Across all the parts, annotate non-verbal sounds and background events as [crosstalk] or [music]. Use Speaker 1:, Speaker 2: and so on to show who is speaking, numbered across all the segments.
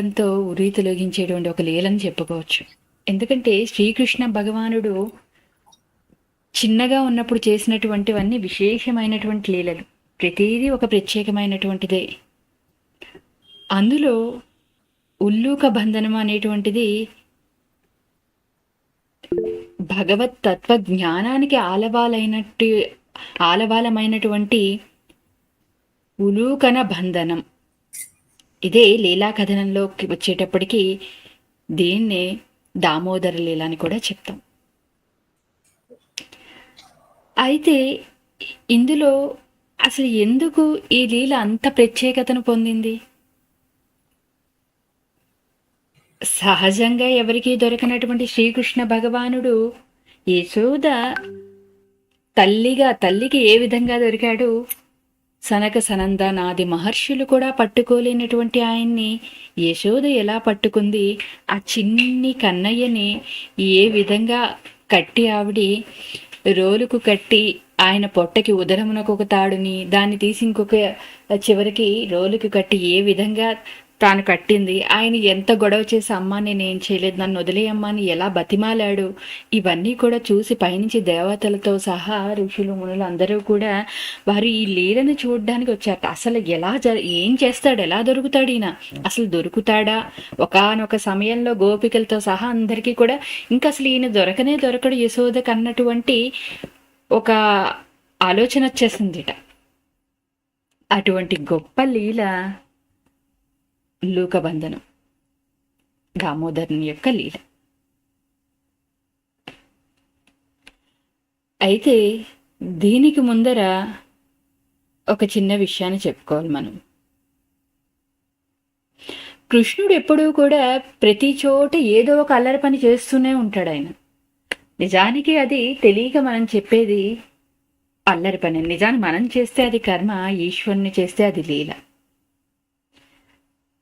Speaker 1: ఎంతో ఉరి తొలగించేటువంటి ఒక లీలని చెప్పుకోవచ్చు. ఎందుకంటే శ్రీకృష్ణ భగవానుడు చిన్నగా ఉన్నప్పుడు చేసినటువంటివన్నీ విశేషమైనటువంటి లీలలు. ప్రతిదీ ఒక ప్రత్యేకమైనటువంటిదే. అందులో ఉల్లూక బంధనం అనేటువంటిది భగవత్ తత్వ జ్ఞానానికి ఆలవాలైనట్టు ఆలవాలమైనటువంటి ఉలూకన బంధనం. ఇదే లీలా కథనంలోకి వచ్చేటప్పటికి దీన్నే దామోదర లీల అని కూడా చెప్తాం. అయితే ఇందులో అసలు ఎందుకు ఈ లీల అంత ప్రత్యేకతను పొందింది? సహజంగా ఎవరికీ దొరకనటువంటి శ్రీకృష్ణ భగవానుడు యశోద తల్లిగా తల్లికి ఏ విధంగా దొరికాడు? సనక సనంద నాది మహర్షులు కూడా పట్టుకోలేనటువంటి ఆయన్ని. యశోద ఎలా పట్టుకుంది? ఆ చిన్ని కన్నయ్యని ఏ విధంగా కట్టి ఆవిడి రోలుకు కట్టి ఆయన పొట్టకి ఉదరమునకు ఒక తాడుని దాన్ని తీసి ఇంకొక చివరికి రోలుకు కట్టి ఏ విధంగా తాను కట్టింది. ఆయన ఎంత గొడవ చేసి అమ్మ నేనేం చేయలేదు నన్ను వదిలేయమ్మా అని ఎలా బతిమాలాడు? ఇవన్నీ కూడా చూసి పైనుంచి దేవతలతో సహా ఋషులు మునులు అందరూ కూడా వారు ఈ లీలను చూడడానికి వచ్చారట. అసలు ఎలా జ ఏం చేస్తాడు? ఎలా దొరుకుతాడు ఈయన? అసలు దొరుకుతాడా? ఒకనొక సమయంలో గోపికలతో సహా అందరికీ కూడా ఇంకా అసలు ఈయన దొరకనే దొరకడు యశోదక్ అన్నటువంటి ఒక ఆలోచన వచ్చేసిందిట. అటువంటి గొప్ప లీల లూకబంధనం. దామోదరుని యొక్క లీల. అయితే దీనికి ముందర ఒక చిన్న విషయాన్ని చెప్పుకోవాలి మనం. కృష్ణుడు ఎప్పుడూ కూడా ప్రతి చోట ఏదో ఒక అల్లరి పని చేస్తూనే ఉంటాడు ఆయన. నిజానికి అది తెలియక మనం చెప్పేది అల్లరి పని. నిజానికి మనం చేస్తే అది కర్మ ఈశ్వరుని చేస్తే అది లీల.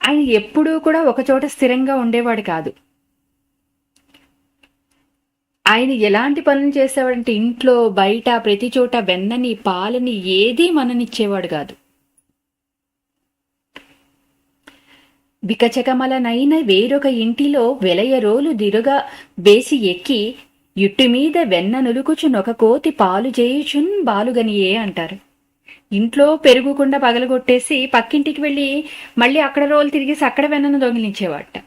Speaker 1: ఆయన ఎప్పుడూ కూడా ఒకచోట స్థిరంగా ఉండేవాడు కాదు. ఆయన ఎలాంటి పనులు చేసేవాడంటే ఇంట్లో బయట ప్రతి చోట వెన్నని పాలని ఏదీ మననిచ్చేవాడు కాదు. బికచకమలనైన వేరొక ఇంటిలో వెలయరోలు దిరుగా వేసి ఎక్కి యుట్టు మీద వెన్న నులుకుచునొక కోతి పాలు చేయుచున్ బాలుగనియే అంటారు. ఇంట్లో పెరుగుకుండా పగలగొట్టేసి పక్కింటికి వెళ్ళి మళ్ళీ అక్కడ రోజులు తిరిగేసి అక్కడ వెన్నను దొంగిలించేవాట.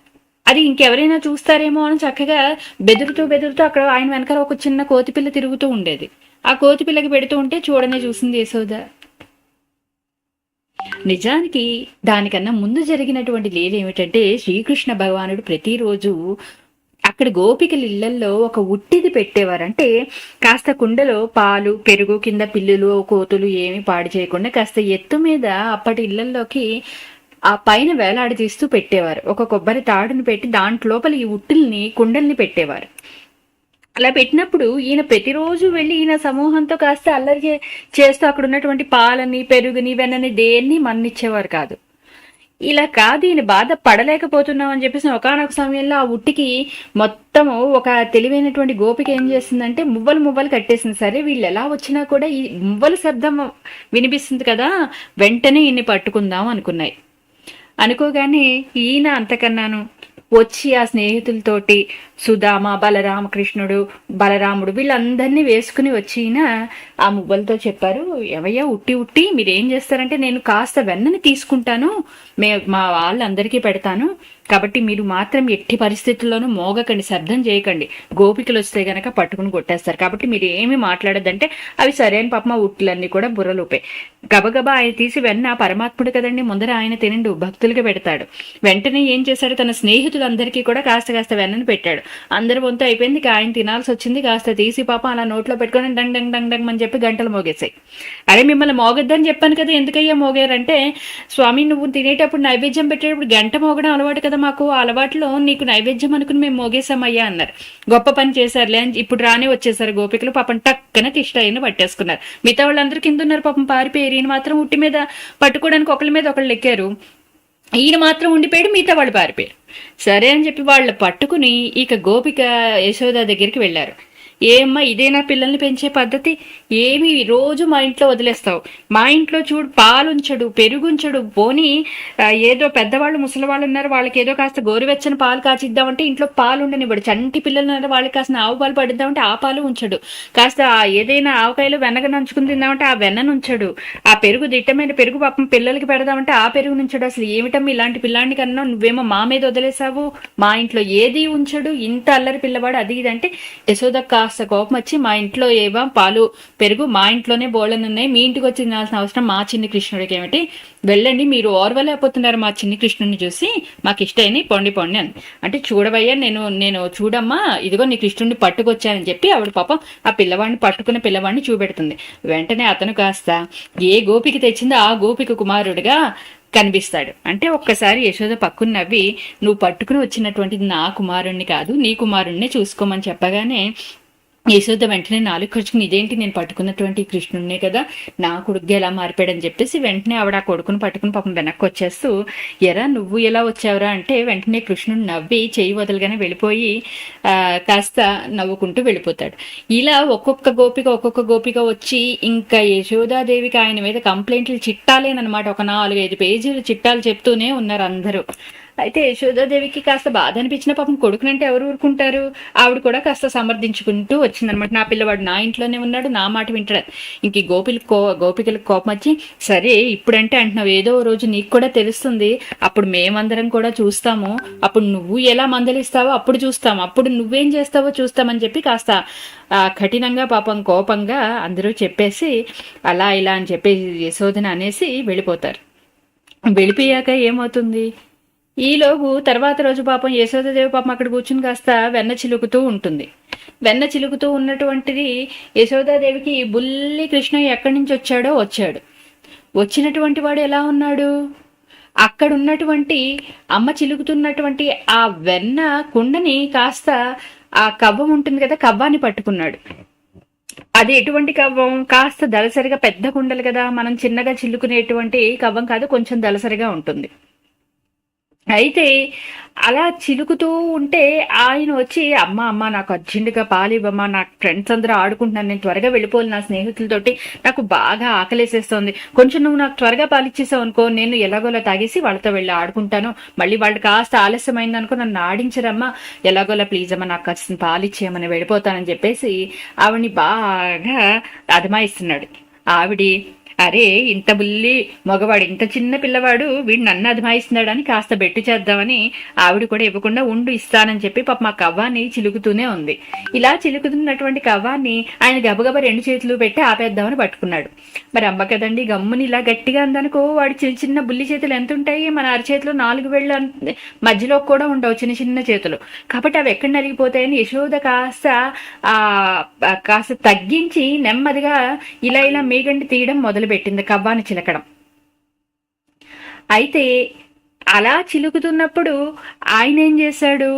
Speaker 1: అది ఇంకెవరైనా చూస్తారేమో అని చక్కగా బెదురుతూ బెదురుతూ అక్కడ ఆయన వెనకాల ఒక చిన్న కోతిపిల్ల తిరుగుతూ ఉండేది. ఆ కోతిపిల్లకి పెడుతూ ఉంటే చూడనే చూసింది యశోద. నిజానికి దానికన్నా ముందు జరిగినటువంటి లీల ఏమిటంటే శ్రీకృష్ణ భగవానుడు ప్రతిరోజు అక్కడ గోపికల ఇళ్ళల్లో ఒక ఉట్టిది పెట్టేవారు అంటే కాస్త కుండలో పాలు పెరుగు కింద పిల్లులు కోతులు ఏమి పాడు చేయకుండా కాస్త ఎత్తు మీద అప్పటి ఇళ్ళల్లోకి ఆ పైన వేలాడి తీస్తూ పెట్టేవారు. ఒక కొబ్బరి తాడుని పెట్టి దాంట్లోపల ఈ ఉట్టిల్ని కుండల్ని పెట్టేవారు. అలా పెట్టినప్పుడు ఈయన ప్రతిరోజు వెళ్ళి ఈయన సమూహంతో కాస్త అల్లరి చేస్తూ అక్కడ ఉన్నటువంటి పాలని పెరుగుని వెన్నని దేన్ని మన్నిచ్చేవారు కాదు. ఇలా కాదు ఈయన బాధ పడలేకపోతున్నాం అని చెప్పేసి ఒకనొక సమయంలో ఆ ఉట్టికి మొత్తము ఒక తెలివైనటువంటి గోపిక ఏం చేసిందంటే మువ్వలు మువ్వలు కట్టేసింది. సరే వీళ్ళు ఎలా వచ్చినా కూడా ఈ మువ్వల శబ్దం వినిపిస్తుంది కదా వెంటనే ఈయన్ని పట్టుకుందాం అనుకున్నాయి. అనుకోగానే ఈయన అంతకన్నాను. వచ్చి ఆ స్నేహితులతోటి సుధామ బలరామకృష్ణుడు బలరాముడు వీళ్ళందరినీ వేసుకుని వచ్చిన ఆ మువ్వలతో చెప్పారు ఎవయ్యా ఉట్టి ఉట్టి మీరేం చేస్తారంటే నేను కాస్త వెన్నని తీసుకుంటాను మే మా వాళ్ళందరికీ పెడతాను కాబట్టి మీరు మాత్రం ఎట్టి పరిస్థితుల్లోనూ మోగకండి శబ్దం చేయకండి. గోపికలు వస్తే గనక పట్టుకుని కొట్టేస్తారు. కాబట్టి మీరు ఏమి మాట్లాడదంటే అవి సరైన పాప మా ఉట్లన్నీ కూడా బుర్రలోపే. గబగబా ఆయన తీసి వెన్న పరమాత్ముడు కదండి ముందర ఆయన తినండు భక్తులుగా పెడతాడు. వెంటనే ఏం చేశాడు? తన స్నేహితులందరికీ కూడా కాస్త కాస్త వెన్నను పెట్టాడు. అందరి వంతు అయిపోయింది ఆయన తినాల్సి వచ్చింది కాస్త తీసి పాప అలా నోట్లో పెట్టుకొని డంగ్ డంగ్ డంగ్ డంగ్ అని చెప్పి గంటలు మోగేశాయి. అరే మిమ్మల్ని మోగొద్దని చెప్పాను కదా ఎందుకయ్యా మోగారంటే స్వామి నువ్వు తినేటప్పుడు నైవేద్యం పెట్టేటప్పుడు గంట మోగడం అలవాటు కదా మాకు అలవాట్లో నీకు నైవేద్యం అనుకుని మేము మోగేశామయ్యా అన్నారు. గొప్ప పని చేశారులే అని ఇప్పుడు రానే వచ్చేసారు గోపికలు. పాపం టక్కన తిష్టాయిని పట్టేసుకున్నారు. మిగతా వాళ్ళందరూ కింద ఉన్నారు. పాపం పారిపోయారు ఈయన మాత్రం ఉట్టి మీద పట్టుకోవడానికి ఒకళ్ళ మీద ఒకళ్ళు ఎక్కారు. ఈయన మాత్రం ఉండిపోయాడు మిగతా వాళ్ళు పారిపోయారు. సరే అని చెప్పి వాళ్ళు పట్టుకుని ఇక గోపిక యశోద దగ్గరికి వెళ్ళారు. ఏమ్మా ఇదేనా పిల్లల్ని పెంచే పద్ధతి? ఏమి రోజు మా ఇంట్లో వదిలేస్తావు. మా ఇంట్లో చూడు పాలుంచడు పెరుగుంచడు. పోనీ ఏదో పెద్దవాళ్ళు ముసలి వాళ్ళు ఉన్నారు వాళ్ళకి ఏదో కాస్త గోరువెచ్చని పాలు కాచిద్దామంటే ఇంట్లో పాలు ఉండనివ్వడు చంటి పిల్లలు ఉన్నారు వాళ్ళకి కాస్త ఆవు పాలు పడిద్దామంటే ఆ పాలు ఉంచడు. కాస్త ఏదైనా ఆవకాయలు వెనక నంచుకుని తిందామంటే ఆ వెన్నను ఉంచడు ఆ పెరుగు దిట్టమైన పెరుగు పాపం పిల్లలకి పెడదామంటే ఆ పెరుగు నుంచడు. అసలు ఏమిటమ్మా ఇలాంటి పిల్లాన్ని కన్నా నువ్వేమో మా మీద వదిలేసావు మా ఇంట్లో ఏది ఉంచడు? ఇంత అల్లరి పిల్లవాడు అది ఇది అంటే యశోద కాస్త కోపం వచ్చి మా ఇంట్లో ఏవా? పాలు పెరుగు మా ఇంట్లోనే బోళ్ళని ఉన్నాయి మీ ఇంటికి వచ్చి తినాల్సిన అవసరం మా చిన్ని కృష్ణుడికి ఏమిటి? వెళ్ళండి మీరు ఓర్వలేకపోతున్నారు మా చిన్ని కృష్ణుడిని చూసి. మాకు ఇష్టమైంది పొండి పొండి అని. అంటే చూడవయ్యా నేను నేను చూడమ్మా ఇదిగో నీ కృష్ణుడిని పట్టుకొచ్చానని చెప్పి ఆవిడ పాపం ఆ పిల్లవాడిని పట్టుకున్న పిల్లవాడిని చూపెడుతుంది. వెంటనే అతను కాస్త ఏ గోపికి తెచ్చిందో ఆ గోపిక కుమారుడిగా కనిపిస్తాడు. అంటే ఒక్కసారి యశోద పక్కున నవ్వి నువ్వు పట్టుకుని వచ్చినటువంటిది నా కుమారుణ్ణి కాదు నీ కుమారుణ్ణి చూసుకోమని చెప్పగానే యశోద వెంటనే నాలుగు ఖర్చుకుని ఇదేంటి నేను పట్టుకున్నటువంటి కృష్ణుడినే కదా నా కొడుకు ఎలా మారిపోయాడని చెప్పేసి వెంటనే ఆవిడ ఆ కొడుకుని పట్టుకుని పాపం వెనక్కి వచ్చేస్తూ ఎరా నువ్వు ఎలా వచ్చావురా? అంటే వెంటనే కృష్ణుడు నవ్వి చేయి వదలగానే వెళ్ళిపోయి ఆ, కాస్త నవ్వుకుంటూ వెళ్ళిపోతాడు. ఇలా ఒక్కొక్క గోపిక ఒక్కొక్క గోపిక వచ్చి ఇంకా యశోదాదేవికి ఆయన మీద కంప్లైంట్లు చిట్టాలేనమాట ఒక నాలుగైదు పేజీలు చిట్టాలు చెప్తూనే ఉన్నారు అందరూ. అయితే యశోదాదేవికి కాస్త బాధ అనిపించిన పాపం కొడుకునంటే ఎవరు ఊరుకుంటారు? ఆవిడ కూడా కాస్త సమర్థించుకుంటూ వచ్చిందనమాట నా పిల్లవాడు నా ఇంట్లోనే ఉన్నాడు నా మాట వింటాడు. ఇంక గోపిలు కో గోపికలకు కోపం వచ్చి సరే ఇప్పుడంటే అంటున్నావు ఏదో రోజు నీకు కూడా తెలుస్తుంది. అప్పుడు మేమందరం కూడా చూస్తాము. అప్పుడు నువ్వు ఎలా మందలిస్తావో అప్పుడు చూస్తాము. అప్పుడు నువ్వేం చేస్తావో చూస్తామని చెప్పి కాస్త కఠినంగా పాపం కోపంగా అందరూ చెప్పేసి అలా ఇలా అని చెప్పి యశోదన అనేసి వెళ్ళిపోతారు. వెళ్ళిపోయాక ఏమవుతుంది? ఈలోపు తర్వాత రోజు పాపం యశోదదేవి పాపం అక్కడ కూర్చుని కాస్త వెన్న చిలుకుతూ ఉంటుంది. వెన్న చిలుకుతూ ఉన్నటువంటిది యశోదాదేవికి బుల్లి కృష్ణ ఎక్కడి నుంచి వచ్చాడో వచ్చాడు. వచ్చినటువంటి వాడు ఎలా ఉన్నాడు? అక్కడ ఉన్నటువంటి అమ్మ చిలుకుతున్నటువంటి ఆ వెన్న కుండని కాస్త ఆ కవ్వం ఉంటుంది కదా కవ్వాన్ని పట్టుకున్నాడు. అది ఎటువంటి కవ్వం? కాస్త దళసరిగా పెద్ద కుండలు కదా మనం చిన్నగా చిల్లుకునేటువంటి కవ్వం కాదు కొంచెం దళసరిగా ఉంటుంది. అయితే అలా చిలుకుతూ ఉంటే ఆయన వచ్చి అమ్మ అమ్మ నాకు అర్జెంటుగా పాలు ఇవ్వమ్మా నా ఫ్రెండ్స్ అందరూ ఆడుకుంటున్నాను నేను త్వరగా వెళ్ళిపోవాలి నా స్నేహితులతోటి. నాకు బాగా ఆకలేసేస్తుంది. కొంచెం నువ్వు నాకు త్వరగా పాలు ఇచ్చేసావు అనుకో నేను ఎలాగోలా తాగేసి వాళ్ళతో వెళ్ళి ఆడుకుంటాను. మళ్ళీ వాళ్ళు కాస్త ఆలస్యమైంది అనుకో నన్ను ఆడించరమ్మా. ఎలాగోలా ప్లీజ్ అమ్మా నాకు కాస్త పాలు ఇచ్చేయమని వెళ్ళిపోతానని చెప్పేసి ఆవిడ్ని బాగా అదమాయిస్తున్నాడు ఆవిడి అరే ఇంత బుల్లి మగవాడు ఇంత చిన్న పిల్లవాడు వీడు నన్ను అదమాయిస్తున్నాడని కాస్త బెట్టు చేద్దామని ఆవిడ కూడా ఇవ్వకుండా ఉండు ఇస్తానని చెప్పి పాప మా కవ్వాన్ని చిలుకుతూనే ఉంది. ఇలా చిలుకుతున్నటువంటి కవ్వాన్ని ఆయన గబగబా రెండు చేతులు పెట్టి ఆపేద్దామని పట్టుకున్నాడు. మరి అమ్మ కదండి గమ్ముని ఇలా గట్టిగా అందనుకో వాడు చిన్న చిన్న బుల్లి చేతులు ఎంత ఉంటాయి? మన అరచేతిలో నాలుగు వేళ్ళు మధ్యలో కూడా ఉండవు చిన్న చిన్న చేతులు. కాబట్టి అవి ఎక్కడ నలిగిపోతాయని యశోద కాస్త ఆ కాస్త తగ్గించి నెమ్మదిగా ఇలా ఇలా మీగండి తీయడం మొదలు మొదలుపెట్టింది కవ్వాని చిలకడం. అయితే అలా చిలుకుతున్నప్పుడు ఆయన ఏం చేశాడు?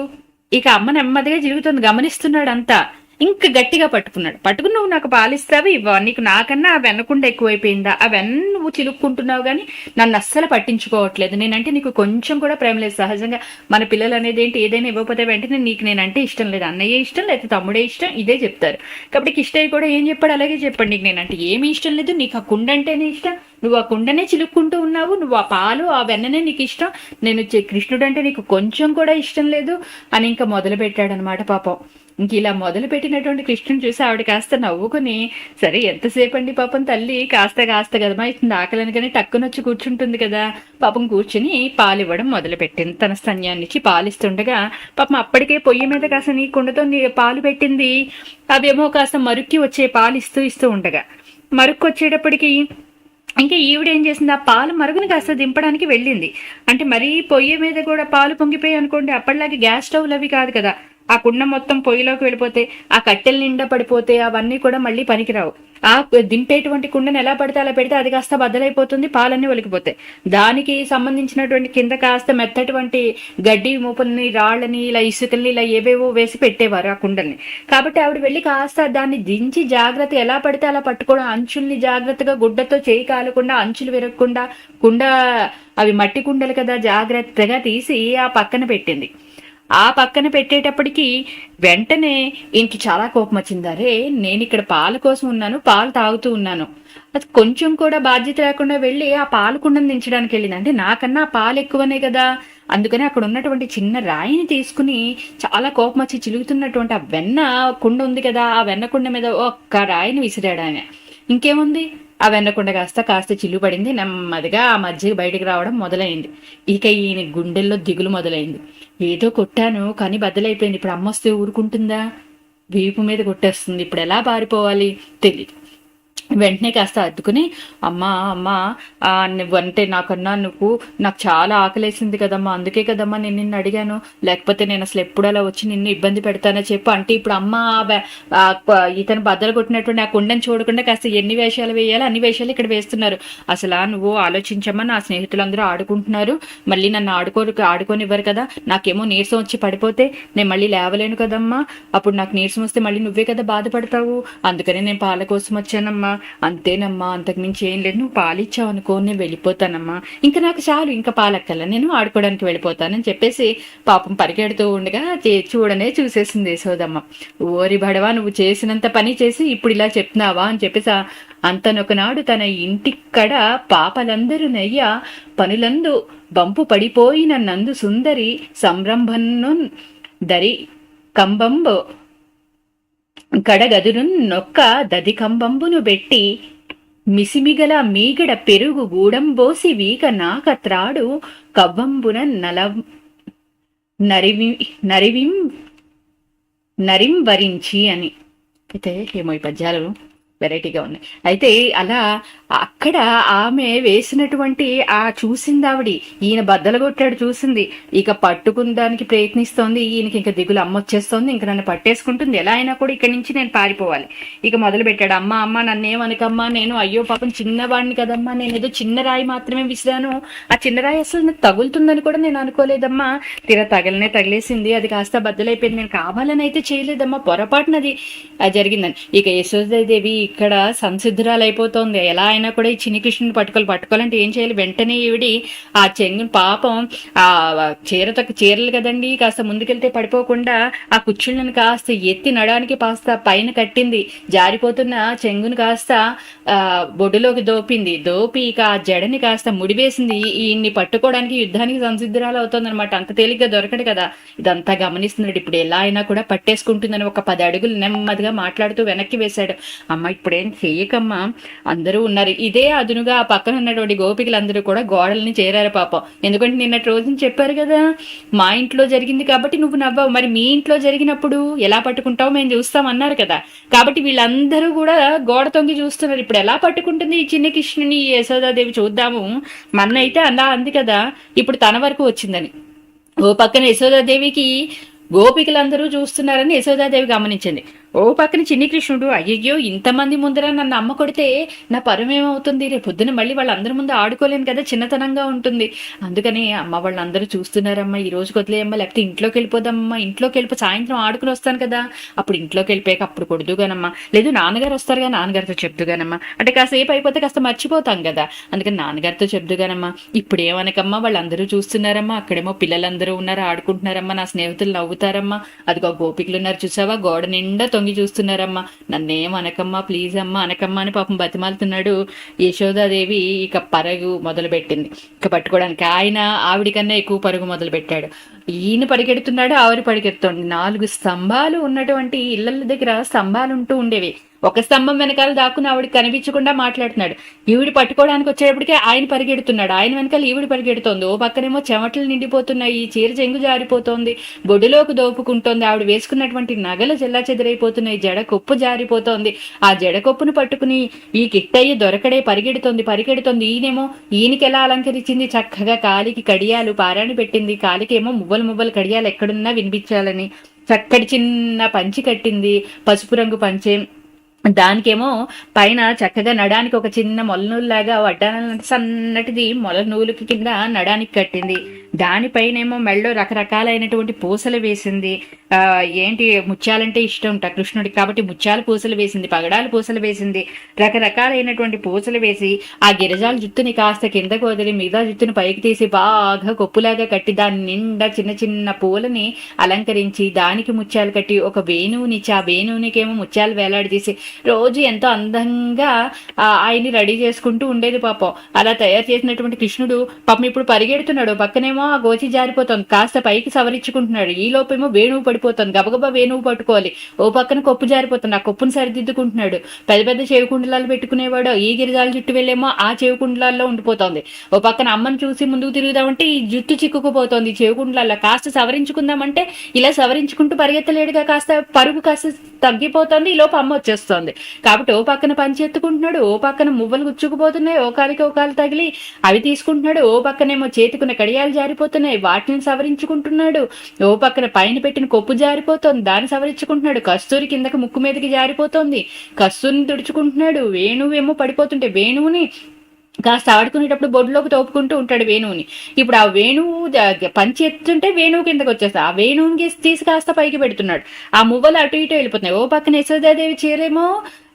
Speaker 1: ఇక అమ్మ నెమ్మదిగా చిలుకుతుంది గమనిస్తున్నాడు అంతా ఇంకా గట్టిగా పట్టుకున్నాడు. పట్టుకుని నువ్వు నాకు పాలిస్తావు? ఇవ్వ నీకు నాకన్నా ఆ వెన్నకుండా ఎక్కువైపోయిందా? అవన్నీ నువ్వు చిలుక్కుంటున్నావు కానీ నన్ను అస్సలు పట్టించుకోవట్లేదు. నేనంటే నీకు కొంచెం కూడా ప్రేమ లేదు. సహజంగా మన పిల్లలు అనేది ఏంటి ఏదైనా ఇవ్వకపోతే వెంటనే నీకు నేనంటే ఇష్టం లేదు. అన్నయ్య ఇష్టం లేకపోతే తమ్ముడే ఇష్టం ఇదే చెప్తారు. కాబట్టి కిష్టయ్య కూడా ఏం చెప్పాడు? అలాగే చెప్పండి. నీకు నేనంటే ఏమీ ఇష్టం లేదు. నీకు ఆ కుండ అంటేనే ఇష్టం. నువ్వు ఆ కుండనే చిలుక్కుంటూ ఉన్నావు. నువ్వు ఆ పాలు ఆ వెన్ననే నీకు ఇష్టం. నేను కృష్ణుడు అంటే నీకు కొంచెం కూడా ఇష్టం లేదు అని ఇంకా మొదలు పెట్టాడనమాట పాపం. ఇంక ఇలా మొదలు పెట్టినటువంటి కృష్ణుని చూసి ఆవిడ కాస్త నవ్వుకుని సరే ఎంతసేపు అండి పాపం తల్లి? కాస్త కాస్త కదమా ఇస్తుంది ఆకలని కానీ టక్కునొచ్చి కూర్చుంటుంది కదా. పాపం కూర్చుని పాలు ఇవ్వడం మొదలు పెట్టింది తన స్తన్యాన్నిచ్చి పాలిస్తుండగా పాపం అప్పటికే పొయ్యి మీద కాస్త నీ కుండతో నీ పాలు పెట్టింది. అవేమో కాస్త మరుక్కి వచ్చే పాలు ఇస్తూ ఇస్తూ ఉండగా. మరుక్కు వచ్చేటప్పటికి ఇంకా ఈవిడ ఏం చేసింది? ఆ పాలు మరుగుని కాస్త దింపడానికి వెళ్ళింది. అంటే మరీ పొయ్యి మీద కూడా పాలు పొంగిపోయి అనుకోండి అప్పటిలాగే గ్యాస్ స్టవ్లు అవి కాదు కదా. ఆ కుండ మొత్తం పొయ్యిలోకి వెళ్ళిపోతే ఆ కట్టెల నిండా పడిపోతే అవన్నీ కూడా మళ్ళీ పనికిరావు. ఆ దింపేటువంటి కుండను ఎలా పడితే అలా పెడితే అది కాస్త బద్దలైపోతుంది పాలన్నీ ఒలికిపోతాయి దానికి సంబంధించినటువంటి కింద కాస్త మెత్తటువంటి గడ్డి మూపల్ని రాళ్ళని ఇలా ఇసుకల్ని ఇలా ఏవేవో వేసి పెట్టేవారు ఆ కుండల్ని. కాబట్టి ఆవిడ వెళ్ళి కాస్త దాన్ని దించి జాగ్రత్త ఎలా పడితే అలా పట్టుకోవడం అంచుల్ని జాగ్రత్తగా గుడ్డతో చేయి కాలకుండా అంచులు విరగకుండా కుండ అవి మట్టి కుండలు కదా జాగ్రత్తగా తీసి ఆ పక్కన పెట్టింది. ఆ పక్కన పెట్టేటప్పటికి వెంటనే ఈయనకి చాలా కోపం వచ్చింది అరే నేను ఇక్కడ పాల కోసం ఉన్నాను పాలు తాగుతూ ఉన్నాను. అది కొంచెం కూడా బాధ్యత లేకుండా వెళ్ళి ఆ పాలు దించడానికి వెళ్ళింది. అంటే నాకన్నా పాలు ఎక్కువనే కదా. అందుకని అక్కడ ఉన్నటువంటి చిన్న రాయిని తీసుకుని చాలా కోపం వచ్చి చిలుగుతున్నటువంటి ఆ వెన్న కుండ ఉంది కదా ఆ వెన్న కుండ మీద ఒక్క రాయిని విసిరాడు ఆయన. ఇంకేముంది? ఆ వెన్నకుండ కాస్త కాస్త చిల్లు పడింది నెమ్మదిగా ఆ మధ్య బయటికి రావడం మొదలైంది. ఇక ఈయన గుండెల్లో దిగులు మొదలైంది. ఏదో కొట్టాను కానీ బద్దలైపోయింది. ఇప్పుడు అమ్మ వస్తే ఊరుకుంటుందా? వీపు మీద కొట్టేస్తుంది. ఇప్పుడు ఎలా పారిపోవాలి? తెలియదు వెంటనే కాస్త అద్దుకుని అమ్మా అమ్మా ఆ, అంటే నాకన్నా నువ్వు నాకు చాలా ఆకలేసింది కదమ్మా అందుకే కదమ్మా నేను నిన్ను అడిగాను. లేకపోతే నేను అసలు ఎప్పుడు అలా వచ్చి నిన్ను ఇబ్బంది పెడతానో చెప్పు. అంటే ఇప్పుడు అమ్మ ఇతను బద్దలు కొట్టినటువంటి ఆ కుండని చూడకుండా కాస్త ఎన్ని వేషాలు వేయాలి అన్ని వేషాలు ఇక్కడ వేస్తున్నారు. అసలు నువ్వు ఆలోచించమ్మా నా స్నేహితులందరూ ఆడుకుంటున్నారు. మళ్ళీ నన్ను ఆడుకోరు ఆడుకోనివ్వరు కదా. నాకేమో నీరసం వచ్చి పడిపోతే నేను మళ్ళీ లేవలేను కదమ్మా. అప్పుడు నాకు నీరసం వస్తే మళ్ళీ నువ్వే కదా బాధపడతావు. అందుకనే నేను పాల కోసం వచ్చానమ్మా. అంతేనమ్మా అంతకుమించి ఏం లేదు. నువ్వు పాలు అనుకో నేను వెళ్ళిపోతానమ్మా. ఇంకా నాకు చాలు ఇంకా పాలక్కల నేను ఆడుకోవడానికి వెళ్ళిపోతానని చెప్పేసి పాపం పరిగెడుతూ ఉండగా చే- చూడనే చూసేసింది యశోదమ్మ. ఓరి బడవా నువ్వు చేసినంత పని చేసి ఇప్పుడు ఇలా చెప్తున్నావా అని చెప్పేసి అంతనొకనాడు తన ఇంటిక్కడ పాపలందరూ నయ్య పనులందు బంపు పడిపోయిన నందు సుందరి సంరంభన్ను దరి కంబంబో కడగదును నొక్క దదికంబంబును బెట్టి మిసిమిగల మీగడ పెరుగు గూడంబోసి వీక నాక త్రాడు కవ్వంబున నల నరివి నరివిం నరిం వరించి అని. అయితే ఏమో ఈ పద్యాలు వెరైటీగా ఉన్నాయి. అయితే అలా అక్కడ ఆమె వేసినటువంటి ఆ చూసింది ఆవిడ. ఈయన బద్దలు కొట్టాడు చూసింది. ఇక పట్టుకుందానికి ప్రయత్నిస్తోంది. ఈయనకి ఇంకా దిగులు అమ్మొచ్చేస్తోంది ఇంకా నన్ను పట్టేసుకుంటుంది. ఎలా అయినా కూడా ఇక్కడి నుంచి నేను పారిపోవాలి. ఇక మొదలు పెట్టాడు. అమ్మ అమ్మ నన్నేమనకమ్మా? నేను అయ్యో పాపం చిన్నవాడిని కదమ్మా. నేను ఏదో చిన్న రాయి మాత్రమే విసిరాను. ఆ చిన్న రాయి అసలు నాకు తగులుతుందని కూడా నేను అనుకోలేదమ్మా. తీరా తగలనే తగిలేసింది. అది కాస్త బద్దలైపోయింది. నేను కావాలని అయితే చేయలేదమ్మా. పొరపాటునది అది జరిగిందని. ఇక యశోదేవి ఇక్కడ సంసిద్ధురాలైపోతోంది. ఎలా అయినా కూడా ఈ చిన్ని కృష్ణుని పట్టుకోవాలి. పట్టుకోవాలంటే ఏం చేయాలి? వెంటనే ఈవిడి ఆ చెంగుని పాపం ఆ చీరతో చీరలు కదండి కాస్త ముందుకెళ్తే పడిపోకుండా ఆ కుచ్చుళ్ళని కాస్త ఎత్తి నడానికి కాస్త పైన కట్టింది. జారిపోతున్న చెంగుని కాస్త ఆ బొడ్డులోకి దోపింది. దోపి ఇక ఆ జడని కాస్త ముడివేసింది. ఈయన్ని పట్టుకోవడానికి యుద్ధానికి సంసిద్ధురాలు అవుతుంది అనమాట అంత తేలిగ్గా దొరకడు కదా. ఇదంతా గమనిస్తున్నాడు. ఇప్పుడు ఎలా అయినా కూడా పట్టేసుకుంటుందని ఒక పది అడుగులు నెమ్మదిగా మాట్లాడుతూ వెనక్కి వేశాడు. అమ్మాయి ఇప్పుడేం చెయ్యకమ్మా. అందరూ ఉన్నారు. ఇదే అదునుగా ఆ పక్కన ఉన్నటువంటి గోపికలందరూ కూడా గోడల్ని చేరారు పాపం. ఎందుకంటే నిన్నటి రోజున చెప్పారు కదా మా ఇంట్లో జరిగింది కాబట్టి నువ్వు నవ్వావు. మరి మీ ఇంట్లో జరిగినప్పుడు ఎలా పట్టుకుంటావు? మేము చూస్తాం అన్నారు కదా. కాబట్టి వీళ్ళందరూ కూడా గోడ తొంగి చూస్తున్నారు. ఇప్పుడు ఎలా పట్టుకుంటుంది ఈ చిన్న కృష్ణుని ఈ యశోదాదేవి చూద్దాము. మన్న అయితే అలా అంది కదా. ఇప్పుడు తన వరకు వచ్చిందని. ఓ పక్కన యశోదాదేవికి గోపికలందరూ చూస్తున్నారని యశోదాదేవి గమనించింది. ఓ పక్కన చిన్ని కృష్ణుడు అయ్యయ్యో ఇంతమంది ముందర నన్ను అమ్మ కొడితే నా పరమేమవుతుంది రేపు పొద్దున మళ్ళీ వాళ్ళందరి ముందు ఆడుకోలేను కదా చిన్నతనంగా ఉంటుంది. అందుకని అమ్మ వాళ్ళందరూ చూస్తున్నారమ్మా ఈ రోజు వదిలేయమ్మా లేకపోతే ఇంట్లోకి వెళ్ళిపోదామమ్మా ఇంట్లోకి వెళ్ళిపో సాయంత్రం ఆడుకుని వస్తాను కదా. అప్పుడు ఇంట్లోకి వెళ్ళిపోయాక అప్పుడు కొడుదుగానమ్మా లేదు నాన్నగారు వస్తారు కానీ నాన్నగారితో చెప్దుగానమ్మా అంటే కాసేపు అయిపోతే కాస్త మర్చిపోతాం కదా. అందుకని నాన్నగారితో చెప్దుగానమ్మా ఇప్పుడు ఏమనకమ్మా వాళ్ళందరూ చూస్తున్నారమ్మా. అక్కడేమో పిల్లలందరూ ఉన్నారు ఆడుకుంటున్నారమ్మా నా స్నేహితులు నవ్వుతారమ్మా. అదిగో గోపికలు ఉన్నారు చూసావా? గోడ నిండా తొంగి చూస్తున్నారమ్మా. నన్నేం అనకమ్మా ప్లీజ్ అమ్మా అనకమ్మా అని పాపం బతిమాలుతున్నాడు యశోదాదేవి. ఇక పరుగు మొదలు పెట్టింది ఇక పట్టుకోవడానికి ఆయన ఆవిడ కన్నా ఎక్కువ పరుగు మొదలు పెట్టాడు ఈయన పరిగెడుతున్నాడు ఆవిడ పరిగెడుతోంది. నాలుగు స్తంభాలు ఉన్నటువంటి ఇళ్ళ దగ్గర స్తంభాలు ఉంటూ ఉండేవి. ఒక స్తంభం వెనకాల దాక్కుని ఆవిడ కనిపించకుండా మాట్లాడుతున్నాడు. ఈవిడ పట్టుకోవడానికి వచ్చేటప్పటికే ఆయన పరిగెడుతున్నాడు. ఆయన వెనకాల ఈవిడ పరిగెడుతోంది. ఓ పక్కనేమో చెమటలు నిండిపోతున్నాయి. ఈ చీర చెంగు జారిపోతోంది. బొడ్డులోకి దోపుకుంటోంది. ఆవిడ వేసుకున్నటువంటి నగలు చెల్లా చెదిరైపోతున్నాయి. జడ కొప్పు జారిపోతోంది. ఆ జడ కొప్పును పట్టుకుని ఈ కిట్టయ్య దొరకడే పరిగెడుతోంది. పరిగెడుతోంది. ఈయనేమో ఈయనకి ఎలా అలంకరించింది? చక్కగా కాలికి కడియాలు పారాణి పెట్టింది. కాలికేమో మువ్వలు మువ్వలు కడియాలు ఎక్కడున్నా వినిపించాలని చక్కటి చిన్న పంచి కట్టింది. పసుపు రంగు పంచే దానికేమో పైన చక్కగా నడానికి ఒక చిన్న మొల నూలులాగా వడ్డాన సన్నటిది మొల నూలుకి కింద నడానికి కట్టింది. దానిపైనేమో మెళ్ళో రకరకాలైనటువంటి పూసలు వేసింది. ఆ, ఏంటి ముత్యాలంటే ఇష్టం ఉంట కృష్ణుడికి కాబట్టి ముత్యాలు పూసలు వేసింది పగడాల పూసలు వేసింది. రకరకాలైనటువంటి పూసలు వేసి ఆ గిరిజాల జుట్టుని కాస్త కిందకు వదిలి మిగతా జుట్టుని పైకి తీసి బాగా కొప్పులాగా కట్టి దాని నిండా చిన్న చిన్న పూలని అలంకరించి దానికి ముత్యాలు కట్టి ఒక వేణువునిచ్చి ఆ వేణువునికేమో ముత్యాలు వేలాడదీసి రోజు ఎంతో అందంగా ఆ, ఆయన్ని రెడీ చేసుకుంటూ ఉండేది పాపం. అలా తయారు చేసినటువంటి కృష్ణుడు పాపం ఇప్పుడు పరిగెడుతున్నాడు. పక్కనేమో ఆ గోచి జారిపోతుంది. కాస్త పైకి సవరించుకుంటున్నాడు. ఈ లోపేమో వేణువు పడిపోతుంది. గబగబా వేణువు పట్టుకోవాలి. ఓ పక్కన కొప్పు జారిపోతుంది. ఆ కొప్పును సరిదిద్దుకుంటున్నాడు. పెద్ద పెద్ద చెవి కుండలాలు పెట్టుకునేవాడు. ఈ గిరిజాల జుట్టు వెళ్ళేమో ఆ చెవి కుండలాల్లో ఉండిపోతుంది. ఓ పక్కన అమ్మని చూసి ముందుకు తిరుగుదామంటే ఈ జుట్టు చిక్కుకుపోతుంది. ఈ చెవి కుండలాల్లో కాస్త సవరించుకుందామంటే ఇలా సవరించుకుంటూ పరిగెత్తలేడుగా కాస్త పరుగు కాస్త తగ్గిపోతుంది. ఈ లోపు అమ్మ వచ్చేస్తుంది. కాబట్టి ఓ పక్కన పంచెత్తుకుంటున్నాడు. ఓ పక్కన మువ్వలు గుచ్చుకుపోతున్నాయి. ఓ కాలికి ఓ కాలు తగిలి అవి తీసుకుంటున్నాడు. ఓ పక్కనేమో చేతికున్న కడియాలు జారి జారిపోతున్నాయి. వాటిని సవరించుకుంటున్నాడు. ఓ పక్కన పైన పెట్టిన కొప్పు జారిపోతుంది. దాన్ని సవరించుకుంటున్నాడు. కస్తూరి కిందకి ముక్కు మీదకి జారిపోతుంది. కస్తూరిని తుడుచుకుంటున్నాడు. వేణువేమో పడిపోతుంటే వేణువుని కాస్త ఆడుకునేటప్పుడు బొడ్లోకి తోపుకుంటూ ఉంటాడు వేణువుని. ఇప్పుడు ఆ వేణువు పంచి ఎత్తుంటే వేణువు కిందకి వచ్చేస్తా. ఆ వేణువుని తీసి కాస్త పైకి పెడుతున్నాడు. ఆ మువ్వలు అటు ఇటు వెళ్ళిపోతున్నాయి. ఓ పక్కన యశోదాదేవి చీరేమో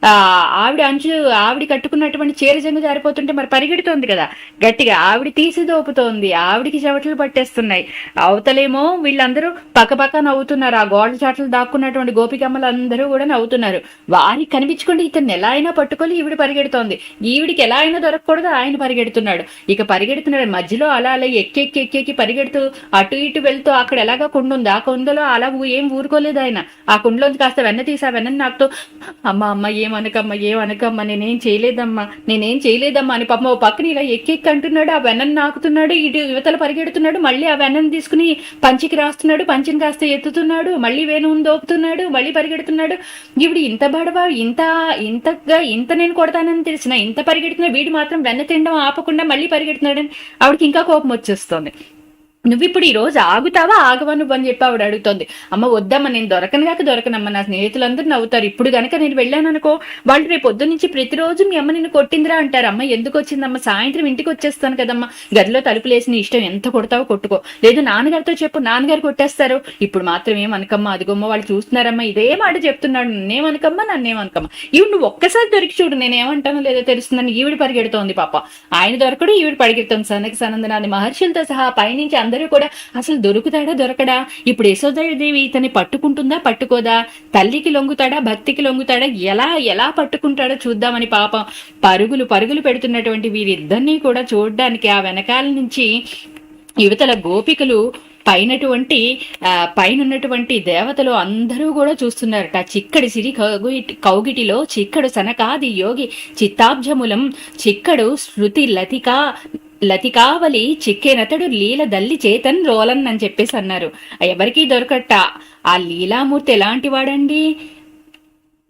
Speaker 1: ఆవిడ అంచు ఆవిడ కట్టుకున్నటువంటి చీర జంగు జారిపోతుంటే మరి పరిగెడుతోంది కదా. గట్టిగా ఆవిడ తీసి దోపుతోంది. ఆవిడికి చెవటలు పట్టేస్తున్నాయి. అవతలేమో వీళ్ళందరూ పక్కపక్క నవ్వుతున్నారు. ఆ గోడ చాటలు దాక్కున్నటువంటి గోపికమ్మలు అందరూ కూడా నవ్వుతున్నారు. వారికి కనిపించకుండా ఇతన్ని ఎలా అయినా పట్టుకొని ఈవిడ పరిగెడుతోంది. ఈవిడికి ఎలా అయినా దొరకకూడదు. ఆయన పరిగెడుతున్నాడు. ఇక పరిగెడుతున్నాడు. మధ్యలో అలా అలా ఎక్కి ఎక్కి ఎక్కి ఎక్కి పరిగెడుతూ అటు ఇటు వెళ్తూ అక్కడ ఎలాగా కుండ ఉంది. ఆ కుండలో అలా ఊ- ఏం ఊరుకోలేదు ఆయన. ఆ కుండలోంచి కాస్త వెన్న తీసి ఆ వెన్నని నాకుతో అమ్మ అమ్మ ఏమనకమ్మ ఏమనకమ్మ నేనేం చేయలేదమ్మా నేనేం చేయలేదమ్మా అని పాపం ఓ పక్కన ఇలా ఎక్కి అంటున్నాడు ఆ వెన్నను నాకుతున్నాడు ఇటు యువతలు పరిగెడుతున్నాడు మళ్ళీ ఆ వెన్నను తీసుకుని పంచికి రాస్తున్నాడు పంచిని కాస్త ఎత్తుతున్నాడు మళ్ళీ వేణువుని దోపుతున్నాడు మళ్ళీ పరిగెడుతున్నాడు. ఇప్పుడు ఇంత బడవా ఇంత ఇంతగా ఇంత నేను కొడతానని తెలిసిన ఇంత పరిగెడుతున్నా వీడు మాత్రం వెన్న తినడం ఆపకుండా మళ్ళీ పరిగెడుతున్నాడని ఆవిడకి ఇంకా కోపం వచ్చేస్తుంది. నువ్వు ఇప్పుడు ఈ రోజు ఆగుతావా? ఆగవా నువ్వు అని చెప్పి ఆవిడ అడుగుతోంది. అమ్మ వద్దమ్మా నేను దొరకను కాక దొరకనమ్మ. నా స్నేహితులందరూ నవ్వుతారు. ఇప్పుడు గనక నేను వెళ్ళాను అనుకో వాళ్ళు రేపు పొద్దు నుంచి ప్రతిరోజు మీ అమ్మ నిన్ను కొట్టిందిరా అంటారు. అమ్మ ఎందుకు వచ్చిందమ్మ సాయంత్రం ఇంటికి వచ్చేస్తాను కదమ్మా. గదిలో తలుపులేసి నీ ఇష్టం ఎంత కొడతావో కొట్టుకో. లేదు నాన్నగారితో చెప్పు. నాన్నగారు కొట్టేస్తారు. ఇప్పుడు మాత్రం ఏమనకమ్మా? అదిగోమ్మ వాళ్ళు చూస్తున్నారమ్మా. ఇదే మాట చెప్తున్నాడు. నన్నేమనకమ్మా? నన్నేమనకమ్మా? ఈవిడ నువ్వు ఒక్కసారి దొరికి చూడు. నేనేమంటానో లేదో తెలుస్తుందని ఈవిడ పరిగెడుతోంది పాప. ఆయన దొరకడు ఈవిడ పరిగెడుతోంది. సనక సనందనాన్ని మహర్షులతో సహా పైనుంచి అందరూ కూడా అసలు దొరుకుతాడా దొరకడా? ఇప్పుడు యశోదయదేవి ఇతన్ని పట్టుకుంటుందా పట్టుకోదా? తల్లికి లొంగుతాడా భక్తికి లొంగుతాడా? ఎలా ఎలా పట్టుకుంటాడో చూద్దామని పాపం పరుగులు పరుగులు పెడుతున్నటువంటి వీరిద్దరినీ కూడా చూడడానికి ఆ వెనకాల నుంచి యువతల గోపికలు పైనటువంటి ఆ, పైనున్నటువంటి దేవతలు అందరూ కూడా చూస్తున్నారట. చిక్కడి సిరి కౌగిటి కౌగిటిలో చిక్కడు సనకాది యోగి చిత్తాబ్జములం చిక్కడు శృతి లతిక లతికావలి చిక్కేనతడు లీల దల్లి చేతన్ రోలన్ అని చెప్పేసి అన్నారు. ఎవరికీ దొరకట ఆ లీలామూర్తి ఎలాంటి వాడండి